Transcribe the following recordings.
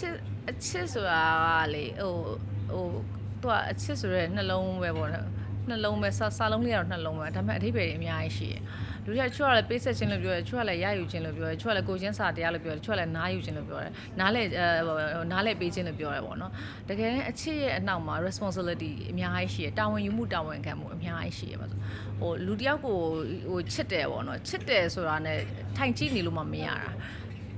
ချစ်အချစ်ဆိုတာကလေဟိုဟိုသူကအချစ်ဆိုရဲနှလုံးပဲပေါ့နော်နှလုံးပဲစာစာလုံးလေးကတော့နှလုံးပဲဒါပေမဲ့အဓိပ္ပာယ်တွေအများကြီးရှိတယ်လူတွေကချွတ်ရလဲပေးဆက်ခြင်းလို့ပြောတယ်ချွတ်ရလဲရယူခြင်းလို့ပြောတယ်ချွတ်ရလဲကိုချင်းစာတရားလို့ပြောတယ်ချွတ်ရလဲနားယူခြင်းလို့ပြောတယ်နားလဲအဲနားလဲပေးခြင်းလို့ပြောတယ်ပေါ့နော်တကယ်အချစ်ရဲ့အနောက်မှာ responsibility အများကြီးရှိတယ်တာဝန်ယူမှုတာဝန်ခံမှုအများကြီးရှိတယ်ပါဆိုဟိုလူတယောက်ကိုဟိုချစ်တယ်ပေါ့နော်ချစ်တယ်ဆိုတာ ਨੇ ထိုင်ကြည့်နေလို့မှမရတာ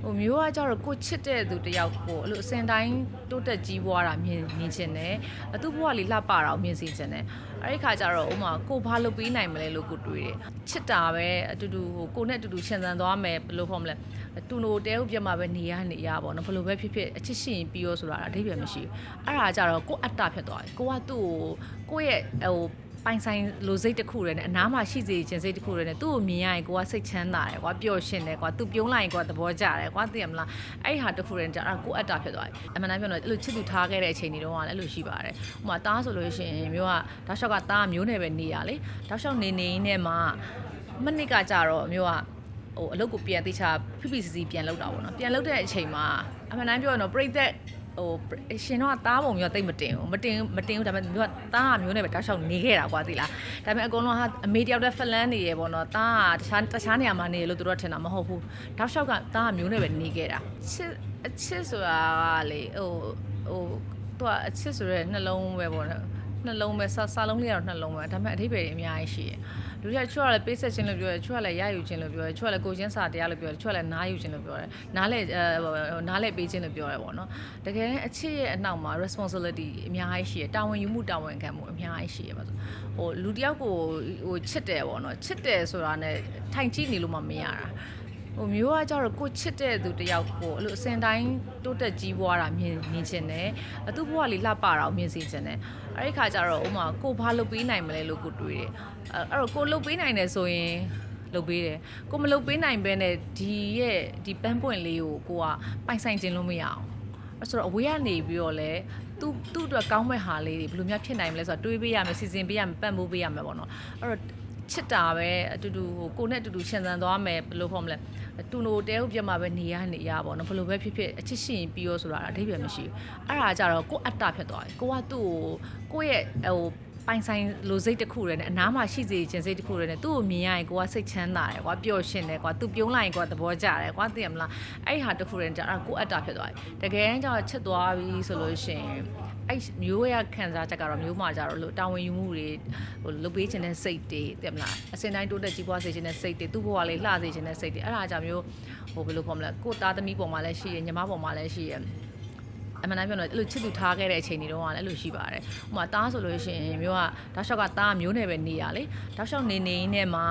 ဟိုမျိုးကကြတော့ကိုချစ်တဲ့သူတယောက်ကိုအဲ့လိုအစင်တိုင်းတိုးတက်ကြီးပွားတာမြင်မြင်ချင်တယ်အသူ့ဘဝလေးလှပတာကိုမြင်စေချင်တယ်အဲ့ဒီခါကျတော့ဥမာကိုဘာလုပ်ပေးနိုင်မလဲလို့ကိုတွေးတယ်ချစ်တာပဲအတူတူဟိုကိုနဲ့အတူတူရှင်သန်သွားမယ်ဘယ်လိုဖော်မလဲတူနိုတဲဟုတ်ပြတ်မှာပဲနေရနေရပါတော့ဘယ်လိုပဲဖြစ်ဖြစ်အချစ်ရှင်ပြီးရောဆိုတာအဓိပ္ပာယ်မရှိဘူးအဲ့ဒါကြတော့ကိုအတ္တဖြစ်သွားတယ်ကိုကသူ့ကိုကိုယ့်ရဲ့ဟို ပိုင်ဆိုင်လိုစိတ်တစ်ခုရယ်နဲ့အနားမှာရှိစေခြင်းစိတ်တစ်ခုရယ်နဲ့သူ့ကိုမြင်ရရင်ကိုကစိတ်ချမ်းသာတယ်ကွာပျော်ရွှင်တယ်ကွာသူပြုံးလိုက်ရင်ကိုကသဘောကျတယ်ကွာသိရမလားအဲ့ဟာတစ်ခုရယ်ကြအဲ့ကိုအတ္တဖြစ်သွားတယ်အမှန်တမ်းပြောတော့အဲ့လိုချစ်သူထားခဲ့တဲ့အချိန်တွေတုန်းကလည်းအဲ့လိုရှိပါတယ်ဥပမာတားဆိုလို့ရှိရင်မျိုးကတောက်လျှောက်ကတားမျိုးနဲ့ပဲနေရလေတောက်လျှောက်နေနေနဲ့မှမနစ်ကကြတော့မျိုးကဟိုအလုပ်ကိုပြန်သေးချာဖိဖိစီစီပြန်လုပ်တာပေါ့နော်ပြန်လုပ်တဲ့အချိန်မှာအမှန်တမ်းပြောရတော့ပြိသက် ဟိုရှင်တော့တားပုံမျိုးတိတ်မတင်ဘူးမတင်မတင်ဘူးဒါပေမဲ့မျိုးကတားမျိုးနဲ့ပဲတောက်လျှောက်နေခဲ့တာကွာသိလားဒါပေမဲ့အကုန်လုံးဟာအမေတယောက်တည်းဖလန်းနေရပေါ့နော်တားကတခြားတခြားနေရာမှာနေရလို့သူတို့ကထင်တာမဟုတ်ဘူးတောက်လျှောက်ကတားမျိုးနဲ့ပဲနေခဲ့တာချစ်အချစ်ဆိုတာကလေဟိုဟိုသူကအချစ်ဆိုရဲနှလုံးပဲပေါ့နော် နှလုံးပဲစာစာလုံးလေးကတော့နှလုံးပဲဒါပေမဲ့အဓိပ္ပာယ်တွေအများကြီးရှိတယ်လူတွေကချွတ်ရလဲပေးဆက်ခြင်းလို့ပြောတယ်ချွတ်ရလဲရယူခြင်းလို့ပြောတယ်ချွတ်ရလဲကိုချင်းစာတရားလို့ပြောတယ်ချွတ်ရလဲနားယူခြင်းလို့ပြောတယ်နားလဲအဲနားလဲပေးခြင်းလို့ပြောတယ်ပေါ့နော်တကယ်အချစ်ရဲ့အနောက်မှာ responsibility အများကြီးရှိတယ်တာဝန်ယူမှုတာဝန်ခံမှုအများကြီးရှိရပါဆိုဟိုလူတယောက်ကိုဟိုချစ်တယ်ပေါ့နော်ချစ်တယ်ဆိုတာ ਨੇ ထိုင်ကြည့်နေလို့မှမရတာ ဟိုမျိုးကကြတော့ကိုချစ်တဲ့သူတယောက်ကိုအဲ့လိုအစင်တိုင်းတိုးတက်ကြီးပွားတာမြင်မြင်ချင်တယ်အသူ့ဘဝလေးလှပတာကိုမြင်စေချင်တယ်အဲ့ဒီခါကျတော့ဥမာကိုဘာလုပ်ပေးနိုင်မလဲလို့ကိုတွေးတယ်အဲ့တော့ကိုလုပ်ပေးနိုင်တယ်ဆိုရင်လုပ်ပေးတယ်ကိုမလုပ်ပေးနိုင်ဘဲနဲ့ဒီရဲ့ဒီပန်းပွင့်လေးကိုကိုကပိုင်ဆိုင်ခြင်းလို့မရအောင်အဲ့ဆိုတော့အဝေးကနေပြီးတော့လဲသူ့သူ့အတွက်ကောင်းမဲ့ဟာလေးတွေဘယ်လိုများဖြစ်နိုင်မလဲဆိုတော့တွေးပေးရမယ်စီစဉ်ပေးရမယ်ပံ့ပိုးပေးရမယ်ပေါ့နော်အဲ့တော့ ချစ်တာပဲအတူတူဟိုကိုနဲ့အတူတူရှင်သန်သွားမယ်ဘယ်လိုဖော်မလဲတူနိုတဲဟုတ်ပြတ်မှာပဲနေရနေရပါတော့ဘယ်လိုပဲဖြစ်ဖြစ်အချစ်ရှင်ပြီးရောဆိုတာအဓိပ္ပာယ်မရှိဘူးအဲ့ဒါကြတော့ကိုအတ္တဖြစ်သွားတယ်ကိုကသူ့ကိုကိုယ့်ရဲ့ဟိုပိုင်ဆိုင်လိုစိတ်တစ်ခုရယ်နဲ့အနားမှာရှိစေခြင်းစိတ်တစ်ခုရယ်နဲ့သူ့ကိုမြင်ရရင်ကိုကစိတ်ချမ်းသာတယ်ကွာပျော်ရွှင်တယ်ကွာသူပြုံးလိုက်ရင်ကိုကသဘောကျတယ်ကွာသိရမလားအဲ့ဟာတစ်ခုရယ်ကြတော့ကိုအတ္တဖြစ်သွားတယ်တကယ်ကျတော့ချစ်သွားပြီဆိုလို့ရှိရင် အဲ့မျိုးရခံစားချက်ကတော့မျိုးမှကြတော့လို့တာဝန်ယူမှုတွေဟိုလုပ်ပေးခြင်းတဲ့စိတ်တွေသိရမလားအစင်တိုင်းတိုးတက်ကြီးပွားစေခြင်းတဲ့စိတ်တွေသူ့ဘဝလေးလှစေခြင်းတဲ့စိတ်တွေအဲ့ဒါကြောင့်မျိုးဟိုဘယ်လိုခေါ်မလဲကိုသားသမီးပေါ်မှာလည်းရှိရညီမပေါ်မှာလည်းရှိရအမှန်တမ်းပြောတော့အဲ့လိုချစ်သူထားခဲ့တဲ့အချိန်တွေတုန်းကလည်းအဲ့လိုရှိပါတယ်။ဥပမာတားဆိုလို့ရှိရင်မျိုးကတောက်လျှောက်ကတားမျိုးနဲ့ပဲနေရလေ။တောက်လျှောက်နေနေနဲ့မှ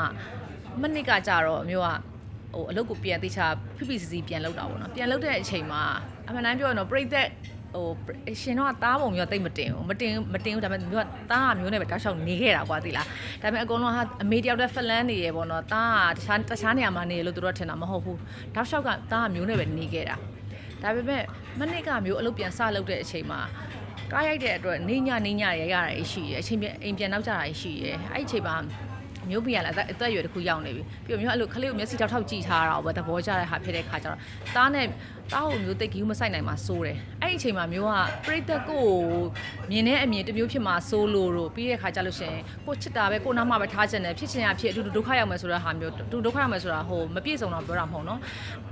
မနစ်ကကြတော့မျိုးကဟိုအလုပ်ကိုပြန်သေးချာဖိဖိစီစီပြန်လုပ်တာပေါ့နော်။ပြန်လုပ်တဲ့အချိန်မှာအမှန်တမ်းပြောရတော့ပြိသက် ဟိုရှင်တော့တားပုံမျိုးတိတ်မတင်ဘူးမတင်မတင်ဘူးဒါပေမဲ့မျိုးကတားမျိုးနဲ့ပဲတောက်လျှောက်နေခဲ့တာကွာသိလားဒါပေမဲ့အကုန်လုံးဟာအမေတယောက်တည်းဖလန်းနေရပေါ့နော်တားကတခြားတခြားနေရာမှာနေရလို့သူတို့ကထင်တာမဟုတ်ဘူးတောက်လျှောက်ကတားမျိုးနဲ့ပဲနေခဲ့တာဒါပေမဲ့မနစ်ကမျိုးအလုပ်ပြန်စလုပ်တဲ့အချိန်မှာကားရိုက်တဲ့အတွက်နေညနေညရရတာရှိရအချိန်ပြန်အိမ်ပြန်နောက်ကြတာရှိရအဲ့ဒီအချိန်မှာမျိုးပြရလာအသက်အရွယ်တစ်ခုရောက်နေပြီပြီးတော့မျိုးအဲ့လိုခလေးကိုမျက်စိထောက်ထောက်ကြည့်ထားတာပဲသဘောကျတဲ့ဟာဖြစ်တဲ့ခါကျတော့တားနဲ့ တားကိုမျိုးတိတ်ကြီးမဆိုင်နိုင်မှာစိုးတယ်အဲ့ဒီအချိန်မှာမျိုးကပြိသက်ကိုမြင်တဲ့အမြင်တစ်မျိုးဖြစ်မှာစိုးလို့တော့ပြီးတဲ့ခါကျလို့ရှိရင်ကိုချစ်တာပဲကိုနားမှာပဲထားချင်တယ်ဖြစ်ချင်ရဖြစ်အတူတူဒုက္ခရောက်မယ်ဆိုတဲ့ဟာမျိုးတူဒုက္ခရောက်မယ်ဆိုတာဟိုမပြည့်စုံတော့ပြောတာမဟုတ်နော်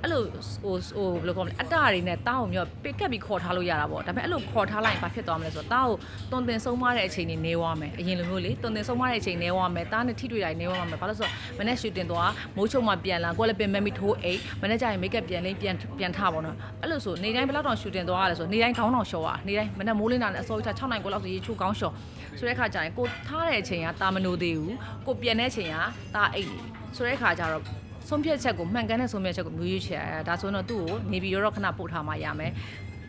အဲ့လိုဟိုဟိုဘယ်လိုခေါ်မလဲအတ္တတွေနဲ့တားကိုမျိုးပိကပ်ပြီးခေါ်ထားလို့ရတာပေါ့ဒါပေမဲ့အဲ့လိုခေါ်ထားလိုက်ရင်ဘာဖြစ်သွားမလဲဆိုတော့တားကိုတွန်တင်ဆုံးမတဲ့အချိန်တွေနေဝမယ်အရင်လိုမျိုးလေတွန်တင်ဆုံးမတဲ့အချိန်နေဝမယ်တားနဲ့ထိတွေ့တာနေဝမယ်ဘာလို့ဆိုတော့မနေ့ရှူတင်သွားမိုးချုံမှပြန်လာကိုလည်းပင်မမီထိုးအိတ်မနေ့ကျရင်မိတ်ကပ်ပြန်လိမ့်ပြန်ပြန်ထပါတော့အဲ့လိုဆိုနေတိုင်းဘယ်လောက်တောင်ရှူတင်သွားရလဲဆိုနေတိုင်းခေါင်းတောင်လျှော်ရနေတိုင်းမနေ့မိုးလင်းတာနဲ့အစောကြီး6နိုင်ကိုလောက်ဆိုရေချိုးခေါင်းလျှော်ဆိုတဲ့ခါကျရင်ကိုထားတဲ့အချိန်ကတာမနိုသေးဘူးကိုပြန်တဲ့အချိန်ကတာအိတ်နေဆိုတဲ့ခါကျတော့ဆုံးဖြတ်ချက်ကိုမှန်ကန်တဲ့ဆုံးဖြတ်ချက်ကိုမျိုးရွေးချယ်ရတာဒါဆိုရင်တော့သူ့ကိုနေပြီးတော့ခဏပို့ထားမှရမယ်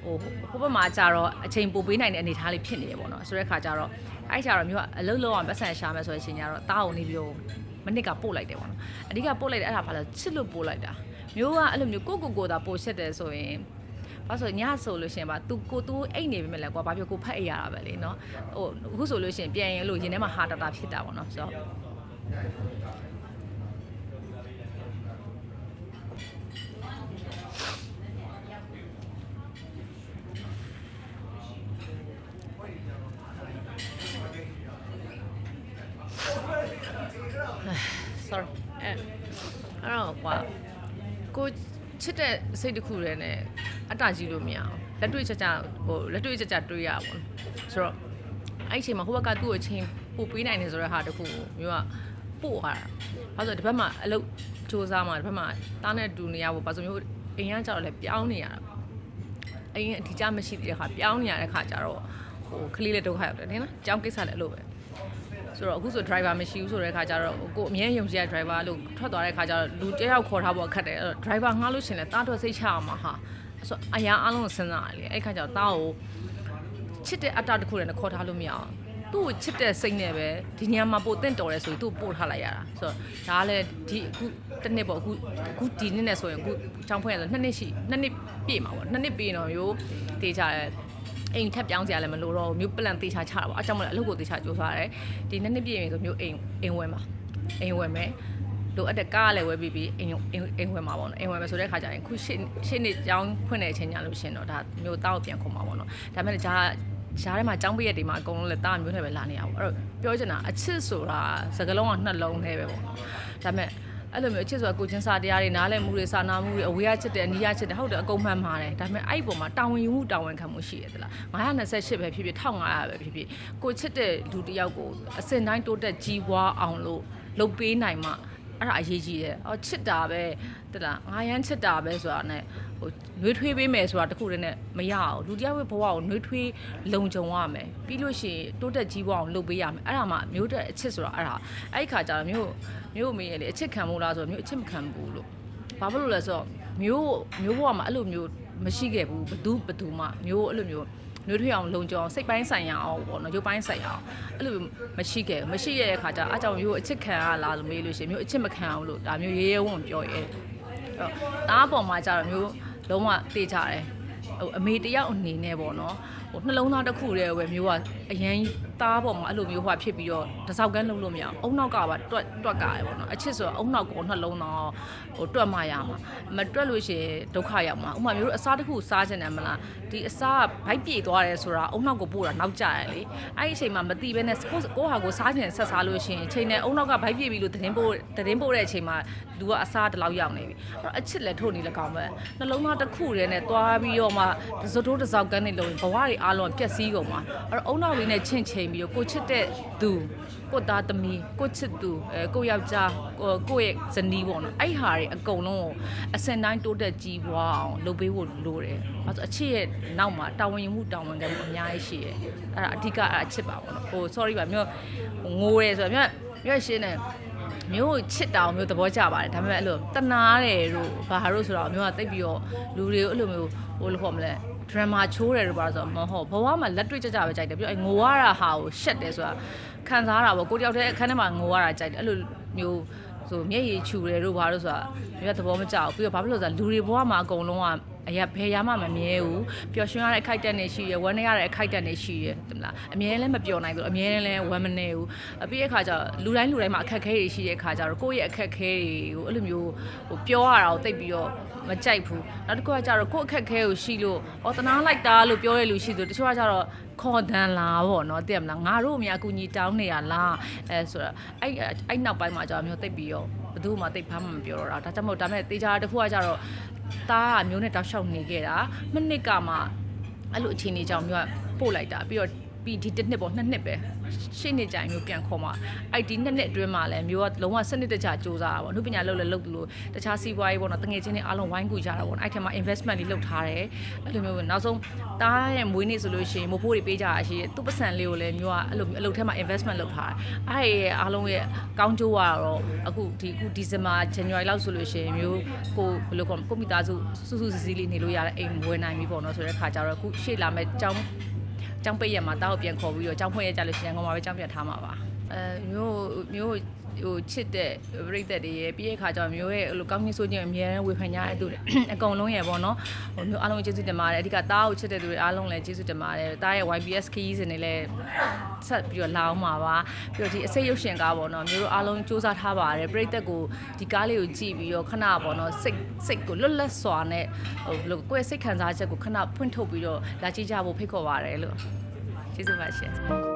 ဟိုဟိုဘက်မှာကြတော့အချိန်ပိုပေးနိုင်တဲ့အနေအထားလေးဖြစ်နေတယ်ပေါ့နော်ဆိုတဲ့ခါကျတော့အဲ့ကြတော့မျိုးကအလုံးလုံးအောင်ပတ်စံရှာမယ်ဆိုတဲ့အချိန်ကျတော့တားကိုနေပြီးတော့မနစ်ကပို့လိုက်တယ်ပေါ့နော်အဓိကပို့လိုက်တယ်အဲ့ဒါဘာလဲချစ်လို့ပို့လိုက်တာ မျိုးကအဲ့လိုမျိုးကိုကိုကိုသာပိုရှက်တယ်ဆိုရင်ဘာဆိုညဆိုလို့ရှင်ပါ तू ကို तू အိတ်နေပြီမလဲကွာဘာဖြစ်ကိုဖတ်အိတ်ရတာပဲလေနော်ဟိုအခုဆိုလို့ရှင်ပြန်ရင်လို့ရင်ထဲမှာဟာတာတာဖြစ်တာပေါ့နော်ဆိုတော့ sorry အဲ့တော့ကွာ ကိုချစ်တဲ့စိတ်တစ်ခုတည်းနဲ့အတ္တကြီးလို့မရအောင်လက်တွေ့ချက်ချက်ဟိုလက်တွေ့ချက်ချက်တွေးရပါဘောဆိုတော့အဲ့ဒီအချိန်မှာဟိုဘက်ကသူ့ကိုအချိန်ပို့ပေးနိုင်တယ်ဆိုတဲ့ဟာတစ်ခုကိုမျိုးကပို့ရတာဘာလို့လဲဒီဘက်မှာအလုပ်စူးစမ်းမှာဒီဘက်မှာတားနဲ့တူနေရဖို့ဘာလို့မျိုးအိမ်ကကြောက်လဲပြောင်းနေရတာအိမ်အထီးကျမရှိသေးတဲ့ခါပြောင်းနေရတဲ့ခါကျတော့ဟိုကလေးလေးဒုက္ခရောက်တယ်နင်နော်ကြောင်းကိစ္စလည်းအဲ့လိုပဲ ဆိုတော့အခုဆို driver မရှိဘူးဆိုတဲ့ခါကျတော့ကိုအမြဲယုံကြည်ရ driver လို့ထွက်သွားတဲ့ခါကျတော့လူတယောက်ခေါ်ထားဖို့ခက်တယ်အဲ့တော့ driver ငှားလို့ရှရင်လဲတားတော့စိတ်ချရမှာဟာအဲ့ဆိုအရာအလုံးစဉ်းစားရလေအဲ့ခါကျတော့တားကိုချစ်တဲ့အတ္တတစ်ခုတည်းနဲ့ခေါ်ထားလို့မရအောင်သူ့ကိုချစ်တဲ့စိတ်နဲ့ပဲဒီညမှာပို့တင့်တော်တယ်ဆိုရင်သူ့ကိုပို့ထားလိုက်ရတာဆိုတော့ဒါကလည်းဒီအခုတစ်နှစ်ပေါ့အခုအခုဒီနှစ်နဲ့ဆိုရင်အခုချောင်းဖွင့်ရဆိုနှစ်နှစ်ရှိနှစ်နှစ်ပြည့်မှာပေါ့နှစ်နှစ်ပြည့်တော့မျိုးတေးကြတယ် အိမ်ထက်ပြောင်းစရာလည်းမလိုတော့ဘူးမျိုးပလန်တေချာချတာပေါ့အကြောင်းမလို့အလုပ်ကိုတေချာကြိုးစားရတယ်ဒီနှစ်နှစ်ပြည့်ရင်ဆိုမျိုးအိမ်အိမ်ဝယ်မှာအိမ်ဝယ်မယ်လိုအပ်တဲ့ကားလည်းဝယ်ပြီးပြီးအိမ်အိမ်အိမ်ဝယ်မှာပေါ့နော်အိမ်ဝယ်မယ်ဆိုတဲ့ခါကျရင်ခုရှေ့ရှေ့နှစ်ကျောင်းဖွင့်တဲ့အချိန်ညလို့ရှရင်တော့ဒါမျိုးတောက်ပြန်ခုံမှာပေါ့နော်ဒါပေမဲ့ဂျာဂျားထဲမှာကျောင်းပိရက်တွေမှာအကုန်လုံးလည်းတာမျိုးနဲ့ပဲလာနေရပါဘူးအဲ့တော့ပြောချင်တာအချစ်ဆိုတာစကလုံးကနှလုံးနဲ့ပဲပေါ့နော်ဒါပေမဲ့ အဲ့လိုမျိုးအချစ်ဆိုတာကိုချင်းစာတရားတွေနားလည်မှုတွေစာနာမှုတွေအဝေးရချစ်တယ်အနီးရချစ်တယ်ဟုတ်တယ်အကုန်မှန်ပါတယ်ဒါပေမဲ့အဲ့ဒီပုံမှာတာဝန်ယူမှုတာဝန်ခံမှုရှိရသလား928ပဲဖြစ်ဖြစ်1500ပဲဖြစ်ဖြစ်ကိုချစ်တဲ့လူတစ်ယောက်ကိုအစင်တိုင်းတိုးတက်ကြီးပွားအောင်လို့လုပ်ပေးနိုင်မှအဲ့ဒါအရေးကြီးတယ်အော်ချစ်တာပဲတလားငါရမ်းချစ်တာပဲဆိုတာ ਨੇ ဟိုနှွေးထွေးပေးမယ်ဆိုတာတခုတည်းနဲ့မရအောင်လူတစ်ယောက်ရဲ့ဘဝကိုနှွေးထွေးလုံခြုံရမယ်ပြီးလို့ရှိရင်တိုးတက်ကြီးပွားအောင်လုပ်ပေးရမယ်အဲ့ဒါမှမျိုးတဲ့အချစ်ဆိုတာအဲ့ဒါအဲ့ဒီခါကျတော့မျိုးမျိုးမေးရလေအချစ်ခံမို့လားဆိုတော့မျိုးအချစ်မခံဘူးလို့ဘာဖြစ်လို့လဲဆိုတော့မျိုးမျိုးဘဝမှာအဲ့လိုမျိုးမရှိခဲ့ဘူးဘသူဘသူမှမျိုးအဲ့လိုမျိုးနှွေးထွေးအောင်လုံခြုံအောင်စိတ်ပိုင်းဆိုင်ရာအောင်ပေါ့နော်ရုပ်ပိုင်းဆိုင်ရာအောင်အဲ့လိုမရှိခဲ့ဘူးမရှိရတဲ့ခါကျအားကြောင့်မျိုးအချစ်ခံရလားလို့မေးလို့ရှိရင်မျိုးအချစ်မခံအောင်လို့ဒါမျိုးရဲရဲဝံ့ပြောရဲအဲ့တော့တားပေါ်မှာကျတော့မျိုး လုံးဝတေးကြတယ်ဟိုအမေတယောက်အနေနဲ့ပေါ့နော် ဟိုနှလုံးသားတစ်ခုတည်းပဲမျိုးကအရန်သားပေါ်မှာအဲ့လိုမျိုးဟွာဖြစ်ပြီးတော့တစောက်ကန်းလုံးလို့မရအောင်အုံနောက်ကပါတွက်တွက်ကရပေါ့နော်အချစ်ဆိုတော့အုံနောက်ကိုနှလုံးသားဟိုတွက်မှရမှာမတွက်လို့ရှိရင်ဒုက္ခရောက်မှာဥပမာမျိုးတို့အစားတစ်ခုစားချင်တယ်မလားဒီအစားကဘိုက်ပြေသွားတယ်ဆိုတာအုံနောက်ကိုပို့တာနောက်ကျရလေအဲ့ဒီအချိန်မှာမတိဘဲနဲ့ကိုကိုဟာကိုစားချင်ဆက်စားလို့ရှိရင်ချိန်နဲ့အုံနောက်ကဘိုက်ပြေပြီလို့သတင်းပို့သတင်းပို့တဲ့အချိန်မှာလူကအစားတလောက်ရောက်နေပြီအဲ့တော့အချစ်လည်းထို့နေလည်းကောင်းပဲနှလုံးသားတစ်ခုတည်းနဲ့သွားပြီးတော့မှသစိုးတိုးတစ်စောက်ကန်းနေလို့ဘဝတွေအားလုံးပျက်စီးကုန်မှာအဲ့တော့အုံနောက်လေးနဲ့ချင့်ချိန်ပြီးတော့ကိုချစ်တဲ့သူကိုသားသမီးကိုချစ်သူအဲကိုယောက်ျားကိုကိုရဲ့ဇနီးပေါ့နော်အဲ့ဟာတွေအကုန်လုံးကိုအစင်တိုင်းတိုးတက်ကြီးပွားအောင်လုပ်ပေးဖို့လိုတယ်။ဘာလို့အချစ်ရဲ့နောက်မှာတာဝန်ယူမှုတာဝန်ခံမှုအများကြီးရှိတယ်။အဲ့ဒါအဓိကအဲ့အချစ်ပါပေါ့နော်။ဟို sorry ပါမျိုးငိုရဲဆိုတော့မျိုးမျိုးရှင်းတယ်မျိုးချစ်တာမျိုးသဘောကျပါတယ်ဒါပေမဲ့အဲ့လိုတနာတယ်တို့ဘာလို့ဆိုတော့မျိုးကတိတ်ပြီးတော့လူတွေကိုအဲ့လိုမျိုးဟိုလိုခေါ်မလဲ drama ချိုးတယ်လို့ပါဆိုတော့မဟုတ်ဘဝမှာလက်တွေ့ကြကြပဲကြိုက်တယ်ပြီးတော့ငိုရတာဟာကိုရှက်တယ်ဆိုတာခံစားတာပေါ့ကိုတယောက်တည်းအခန်းထဲမှာငိုရတာကြိုက်တယ်အဲ့လိုမျိုးဆိုမျက်ရည်ချူတယ်တို့ဘာလို့ဆိုတာမျိုးကသဘောမကျဘူးပြီးတော့ဘာဖြစ်လို့ဆိုတော့လူတွေဘဝမှာအကုန်လုံးက အရာဘယ်ရမှမမြဲဘူးပျော်ရွှင်ရတဲ့အခိုက်အတန့်တွေရှိရယ်ဝမ်းနည်းရတဲ့အခိုက်အတန့်တွေရှိရယ်တမလားအမြဲလည်းမပျော်နိုင်ဘူးအမြဲလည်းဝမ်းမနေဘူးအပြီးတဲ့ခါကျတော့လူတိုင်းလူတိုင်းမှာအခက်အခဲတွေရှိတဲ့ခါကျတော့ကိုယ့်ရဲ့အခက်အခဲတွေကိုအဲ့လိုမျိုးဟိုပြောရတာကိုတိတ်ပြီးတော့မကြိုက်ဘူးနောက်တစ်ခုကကျတော့ကိုယ့်အခက်အခဲကိုရှိလို့အော်တနာလိုက်တာလို့ပြောရလူရှိသူတချို့ကကျတော့ခေါ်တန်လာပေါ့နော်သိရမလားငါတို့အများအကူညီတောင်းနေရလားအဲဆိုတော့အဲ့အဲ့နောက်ပိုင်းမှာကျတော့မျိုးတိတ်ပြီးတော့ဘယ်သူမှတိတ်ဖမ်းမှမပြောတော့တာဒါကြောင့်မို့ဒါပေမဲ့တေချာတစ်ခုကကျတော့ သားကမျိုးနဲ့တောက်လျှောက်နေခဲ့တာမနစ်ကမှအဲ့လိုအခြေအနေကြောင့်မျိုးကပို့လိုက်တာပြီးတော့ ပြီးဒီတစ်နှစ်ပေါ့နှစ်နှစ်ပဲရှေ့နှစ်ကြိုင်မျိုးပြန်ခေါ်မှာအဲ့ဒီနှစ်နှစ်အတွင်းမှာလည်းမျိုးကလုံးဝစနစ်တကျစူးစမ်းတာပေါ့နှုတ်ပညာလုပ်လဲလုပ်လို့တခြားစီးပွားရေးပေါ့နော်တငယ်ချင်းတွေအားလုံးဝိုင်းကူကြတာပေါ့အဲ့ထက်မှာ investment လေးလုပ်ထားတယ်အဲ့လိုမျိုးပဲနောက်ဆုံးတားရဲ့မွေးနေ့ဆိုလို့ရှိရင်မိုးဖိုးတွေပေးကြရရှိတယ်သူ့ပတ်စံလေးကိုလည်းမျိုးကအဲ့လိုအလုပ်ထဲမှာ investment လုပ်ထားတယ်အဲ့ဒီအားလုံးရဲ့ကောင်းကျိုးကတော့အခုဒီအခုဒီဇင်ဘာ January လောက်ဆိုလို့ရှိရင်မျိုးကိုဘယ်လိုခေါ်ကိုမိသားစုစုစုစည်းစည်းလေးနေလို့ရတဲ့အိမ်ဝယ်နိုင်ပြီပေါ့နော်ဆိုတဲ့ခါကျတော့အခုရှေ့လာမဲ့ကျောင်း ကျောင်းပိတ်ရမှာတားကိုပြန်ခေါ်ပြီးတော့ကျောင်းဖွင့်ရကြလို့ရှိရင်ငုံမှာပဲကျောင်းပြန်ထားမှာပါအဲမျိုးမျိုး ဟိုချစ်တဲ့ပြိသက်တွေရဲ့ပြီးရဲ့ခါကျတော့မျိုးရဲ့ဟိုလိုကောင်းကင်ဆိုးခြင်းအများဝေဖန်ကြတဲ့သူတွေအကုန်လုံးရဲ့ပေါ့နော်ဟိုမျိုးအားလုံးကျေးဇူးတင်ပါတယ်အဓိကတားကိုချစ်တဲ့သူတွေအားလုံးလည်းကျေးဇူးတင်ပါတယ်တားရဲ့ YBS ခီးစင်တွေလည်းဆက်ပြီးတော့လာအောင်ပါပါပြီးတော့ဒီအစိတ်ရုပ်ရှင်ကားပေါ့နော်မျိုးတို့အားလုံးစူးစမ်းထားပါတယ်ပြိသက်ကိုဒီကားလေးကိုကြည့်ပြီးတော့ခဏပေါ့နော်စိတ်စိတ်ကိုလွတ်လပ်စွာနဲ့ဟိုဘယ်လိုကိုယ့်ရဲ့စိတ်ခံစားချက်ကိုခဏဖွင့်ထုတ်ပြီးတော့လာကြည့်ကြဖို့ဖိတ်ခေါ်ပါတယ်လို့ကျေးဇူးပါရှင်